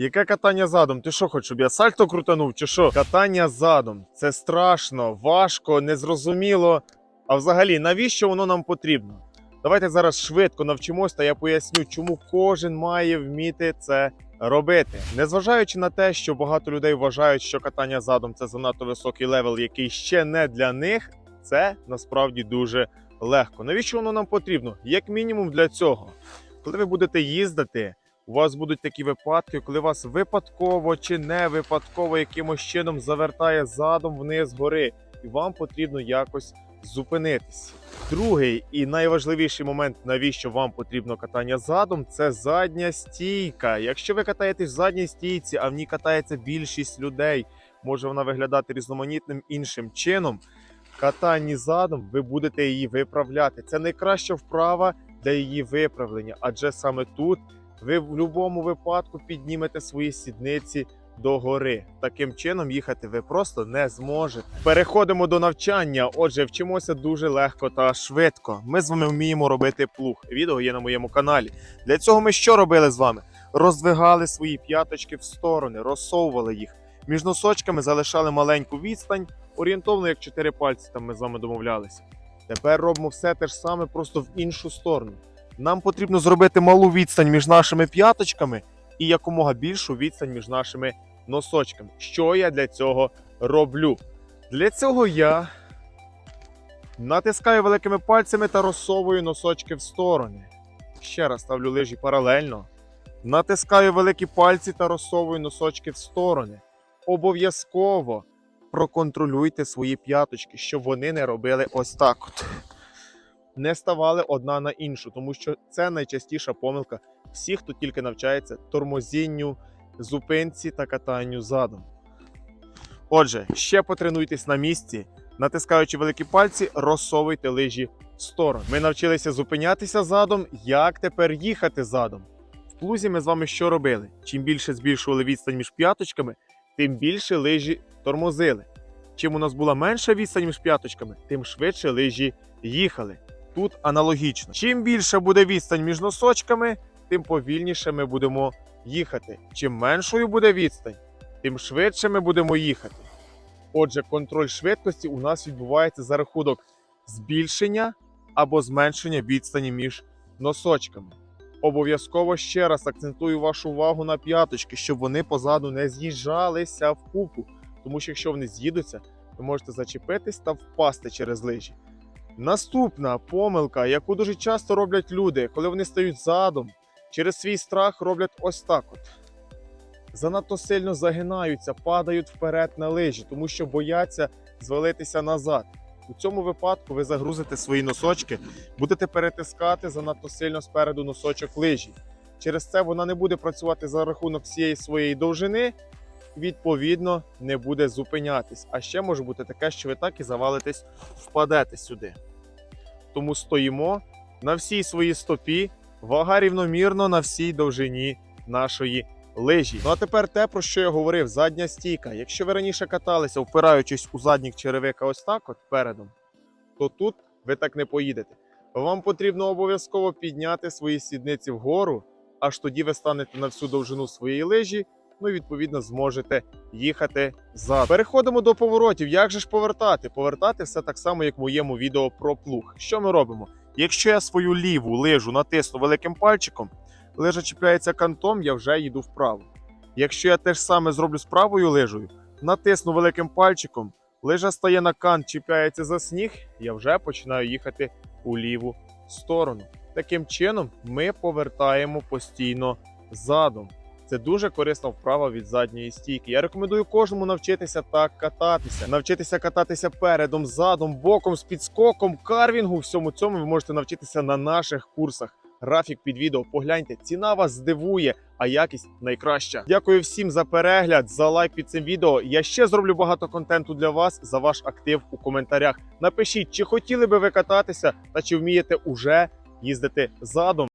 Яке катання задом? Ти що хочеш, щоб я сальто крутанув, чи що? Катання задом це страшно, важко, незрозуміло. А взагалі, навіщо воно нам потрібно? Давайте зараз швидко навчимось, та я поясню, чому кожен має вміти це робити. Незважаючи на те, що багато людей вважають, що катання задом це занадто високий левел, який ще не для них, це насправді дуже легко. Навіщо воно нам потрібно? Як мінімум для цього. Коли ви будете їздити, у вас будуть такі випадки, коли вас випадково чи не випадково якимось чином завертає задом вниз гори, і вам потрібно якось зупинитись. Другий і найважливіший момент, навіщо вам потрібно катання задом, це задня стійка. Якщо ви катаєтесь в задній стійці, а в ній катається більшість людей, може вона виглядати різноманітним іншим чином. Катанні задом ви будете її виправляти. Це найкраща вправа для її виправлення, адже саме тут ви в будь-якому випадку піднімете свої сідниці до гори. Таким чином їхати ви просто не зможете. Переходимо до навчання. Отже, вчимося дуже легко та швидко. Ми з вами вміємо робити плуг. Відео є на моєму каналі. Для цього ми що робили з вами? Роздвигали свої п'яточки в сторони, розсовували їх. Між носочками залишали маленьку відстань, орієнтовно як чотири пальці. Там ми з вами домовлялися. Тепер робимо все те ж саме, просто в іншу сторону. Нам потрібно зробити малу відстань між нашими п'яточками і якомога більшу відстань між нашими носочками. Що я для цього роблю? Для цього я натискаю великими пальцями та розсовую носочки в сторони. Ще раз ставлю лижі паралельно. Натискаю великі пальці та розсовую носочки в сторони. Обов'язково проконтролюйте свої п'яточки, щоб вони не робили ось так. От. Не ставали одна на іншу, тому що це найчастіша помилка всіх, хто тільки навчається тормозінню, зупинці та катанню задом. Отже, ще потренуйтесь на місці, натискаючи великі пальці, розсовуйте лижі в сторону. Ми навчилися зупинятися задом. Як тепер їхати задом? В плузі ми з вами що робили? Чим більше збільшували відстань між п'яточками, тим більше лижі тормозили. Чим у нас була менша відстань між п'яточками, тим швидше лижі їхали. Тут аналогічно. Чим більша буде відстань між носочками, тим повільніше ми будемо їхати. Чим меншою буде відстань, тим швидше ми будемо їхати. Отже, контроль швидкості у нас відбувається за рахунок збільшення або зменшення відстані між носочками. Обов'язково ще раз акцентую вашу увагу на п'яточки, щоб вони позаду не з'їжджалися в купу. Тому що якщо вони з'їдуться, ви можете зачепитись та впасти через лижі. Наступна помилка, яку дуже часто роблять люди, коли вони стають задом, через свій страх роблять ось так: от. Занадто сильно загинаються, падають вперед на лижі, тому що бояться звалитися назад. У цьому випадку ви загрузите свої носочки, будете перетискати занадто сильно спереду носочок лижі. Через це вона не буде працювати за рахунок всієї своєї довжини, відповідно, не буде зупинятись. А ще може бути таке, що ви так і завалитесь, впадете сюди. Тому стоїмо на всій своїй стопі, вага рівномірно на всій довжині нашої лижі. Ну а тепер те, про що я говорив, задня стійка. Якщо ви раніше каталися, впираючись у задніх черевика ось так, от передом, то тут ви так не поїдете. Вам потрібно обов'язково підняти свої сідниці вгору, аж тоді ви станете на всю довжину своєї лижі. Ну і відповідно зможете їхати зад. Переходимо до поворотів. Як же ж повертати? Повертати все так само, як в моєму відео про плуг. Що ми робимо? Якщо я свою ліву лижу натисну великим пальчиком, лижа чіпляється кантом, я вже їду вправо. Якщо я те ж саме зроблю з правою лижею, натисну великим пальчиком, лижа стає на кант, чіпляється за сніг, я вже починаю їхати у ліву сторону. Таким чином, ми повертаємо постійно задом. Це дуже корисна вправа від задньої стійки. Я рекомендую кожному навчитися так кататися, навчитися кататися передом, задом, боком, з підскоком, карвінгу. Всьому цьому ви можете навчитися на наших курсах. Графік під відео. Погляньте, ціна вас здивує, а якість найкраща. Дякую всім за перегляд, за лайк під цим відео. Я ще зроблю багато контенту для вас за ваш актив у коментарях. Напишіть, чи хотіли би ви кататися та чи вмієте уже їздити задом.